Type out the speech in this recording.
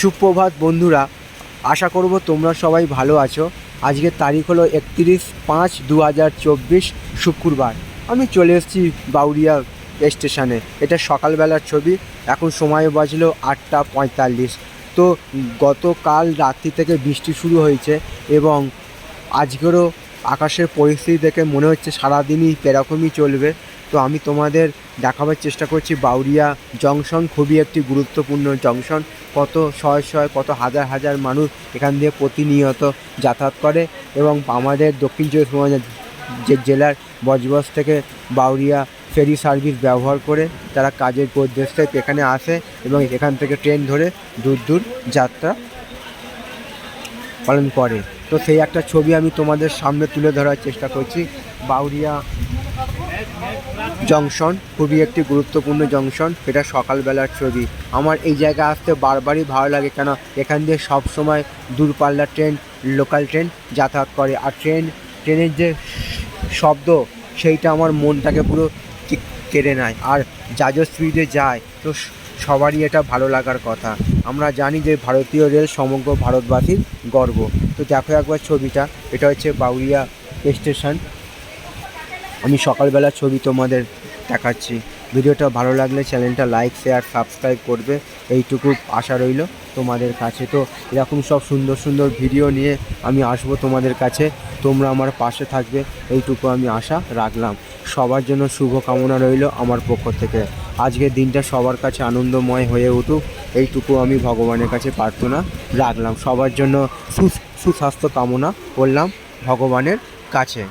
সুপ্রভাত বন্ধুরা, আশা করব তোমরা সবাই ভালো আছো। আজকের তারিখ হলো একত্রিশ পাঁচ দু হাজার চব্বিশ শুক্রবার। আমি চলে এসেছি বাউরিয়া স্টেশনে। এটা সকালবেলার ছবি, এখন সময় বাজলো আটটা পঁয়তাল্লিশ। তো গতকাল রাত্রি থেকে বৃষ্টি শুরু হয়েছে এবং আজকেরও আকাশের পরিস্থিতি দেখে মনে হচ্ছে সারাদিনই এরকমই চলবে। তো আমি তোমাদের দেখাবার চেষ্টা করছি বাউরিয়া জংশন, খুবই একটি গুরুত্বপূর্ণ জংশন। কত শয় শয় কত হাজার হাজার মানুষ এখান দিয়ে প্রতিনিয়ত যাতায়াত করে এবং আমাদের দক্ষিণ চব্বিশ পরগনা যে জেলার বজবজ থেকে বাউরিয়া ফেরি সার্ভিস ব্যবহার করে তারা কাজের থেকে এখানে আসে এবং এখান থেকে ট্রেন ধরে দূর দূর যাত্রা পালন করে। তো সেই একটা ছবি আমি তোমাদের সামনে তুলে ধরার চেষ্টা করছি। বাউরিয়া জংশন খুবই একটি গুরুত্বপূর্ণ জংশন, এটা সকালবেলার ছবি। আমার এই জায়গায় আসতে বারবারই ভালো লাগে কেন? এখান দিয়ে সব সময় দূরপাল্লার ট্রেন, লোকাল ট্রেন যাতায়াত করে। আর ট্রেন, ট্রেনের যে শব্দ, সেইটা আমার মনটাকে পুরো কেড়ে নেয়। আর যা যা স্পিডে যায়, তো সবারই এটা ভালো লাগার কথা। আমরা জানি যে ভারতীয় রেল সমগ্র ভারতবাসীর গর্ব। তো দেখো একবার ছবিটা, এটা হচ্ছে বাউরিয়া স্টেশন। আমি সকালবেলা ছবি তোমাদের দেখাচ্ছি। ভিডিওটা ভালো লাগলে চ্যানেলটা লাইক, শেয়ার, সাবস্ক্রাইব করবে। এইটুকু আশা রইল তোমাদের কাছে। তো এরকম সব সুন্দর সুন্দর ভিডিও নিয়ে আমি আসব তোমাদের কাছে। তোমরা আমার পাশে থাকবে। এইটুকু আমি আশা রাখলাম। সবার জন্য শুভ কামনা রইল আমার পক্ষ থেকে। আজকের দিনটা সবার কাছে আনন্দময় হয়ে উঠুক। এইটুকু আমি ভগবানের কাছে প্রার্থনা রাখলাম। সবার জন্য সুস্বাস্থ্য কামনা করলাম ভগবানের কাছে।